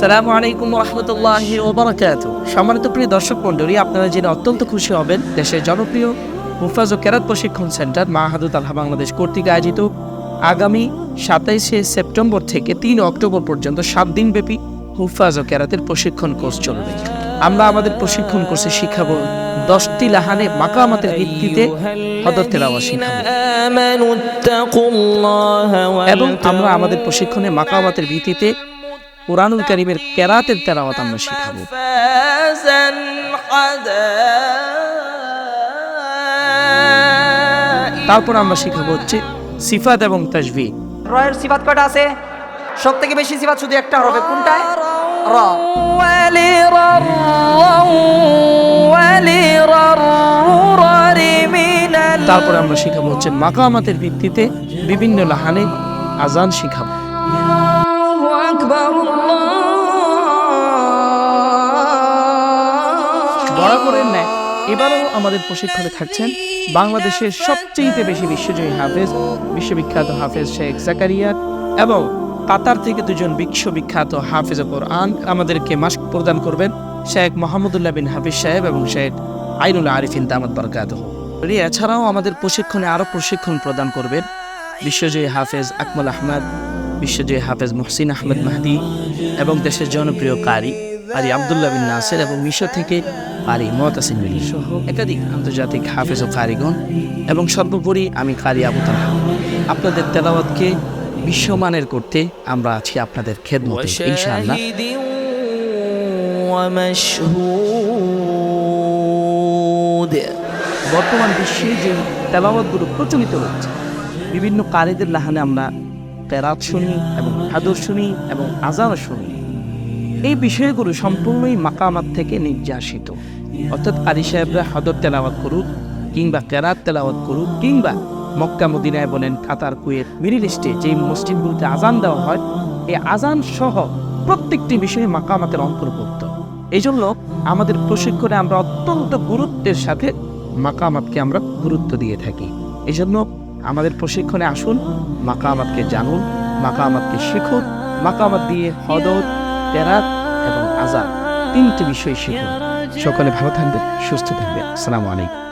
সালামু আলাইকুম রহমতুল্লাহ ওবরাকাত সম্মানিত প্রিয় দর্শক মন্ডলী আপনারা জেনে অত্যন্ত খুশি হবেন দেশের জনপ্রিয় মুফাজ ও কেরাত প্রশিক্ষণ সেন্টার মাহাদুত আলহা বাংলাদেশ কর্তৃক আয়োজিত আগামী সাতাইশে সেপ্টেম্বর থেকে তিন অক্টোবর পর্যন্ত সাত দিনব্যাপী হুফাজ ও কেরাতের প্রশিক্ষণ কোর্স চলবে। আমরা আমাদের প্রশিক্ষণ করছি শিক্ষাবো দশটি লাহানে মাকামাতের ভিত্তিতে এবং আমরা আমাদের প্রশিক্ষণে মাকামাতের ভিত্তিতে কোরআনুল করিমের কেরাতের তেরাওয়াত আমরা শিখাবো। তারপর আমরা শিখাবো হচ্ছে সিফাত এবং তাজবি রয়ের সিফাত কয়টা আছে? সব থেকে বেশি সিফাত শুধু একটা হবে। কোনটায়? তারপরে আমরা শিখাবো হচ্ছে মাকামাতের ভিত্তিতে বিভিন্ন লাহানে আজান শিখাবো। বরাবরের ন্যায় এবারও আমাদের প্রশিক্ষণে থাকছেন বাংলাদেশের সবচেয়ে বেশি বিশ্বজয়ী হাফেজ, বিশ্ববিখ্যাত হাফেজ শেখ জাকারিয়া এবং কাতার থেকে দুজন বিশ্ববিখ্যাত হাফেজ কোরআন আমাদেরকে মাস্ক প্রদান করবেন। শেখ মোহাম্মদুল্লাহ বিন হাফিজ সাহেব এবং শেখ আইনুল আরিফিন দামাত বরকাত এছাড়াও আমাদের প্রশিক্ষণে আরও প্রশিক্ষণ প্রদান করবেন। বিশ্বজয়ী হাফেজ আকমল আহমদ, বিশ্বজয়ী হাফেজ মুহসিন আহমেদ মাহদি এবং দেশের জনপ্রিয় কারি আরি আবদুল্লাহ বিন নাসের এবং মিশর থেকে আরি মহতাসিন মিলি সহ একাধিক আন্তর্জাতিক হাফেজ ও কারিগণ এবং সর্বোপরি আমি কারি আবু আপনাদের তেলাওয়াতকে বিশ্বমানের করতে আমরা আছি আপনাদের খেদমতে বর্তমান বিশ্বে যে তেলাবাদগুলো প্রচলিত হচ্ছে বিভিন্ন কারিদের লাহানে আমরা প্যারাত শুনি এবং হাদর শুনি এবং আজার শুনি এই বিষয়গুলো সম্পূর্ণই মাকামাত থেকে নির্যাসিত। অর্থাৎ কারি সাহেবরা হাদর তেলাওয়াত করুক কিংবা ক্যারাত তেলাওয়াত করুক কিংবা মক্কা মদিনায় বলেন কাতার, কুয়েত, মিডিল ইস্টে যে মসজিদগুলোতে আজান দেওয়া হয়, এই আজান সহ প্রত্যেকটি বিষয়ে মাকামাতের অন্তর্ভুক্ত। এই জন্য আমাদের প্রশিক্ষণে আমরা অত্যন্ত গুরুত্বের সাথে মাকামাতকে আমরা গুরুত্ব দিয়ে থাকি। এই জন্য আমাদের প্রশিক্ষণে আসুন, মাকামাতকে জানুন, মাকামাতকে শিখুন, মাকামাত দিয়ে হদত, তেরাত এবং আজাদ তিনটি বিষয় শিখুন। সকলে ভালো থাকবেন, সুস্থ থাকবেন। আসসালামু আলাইকুম।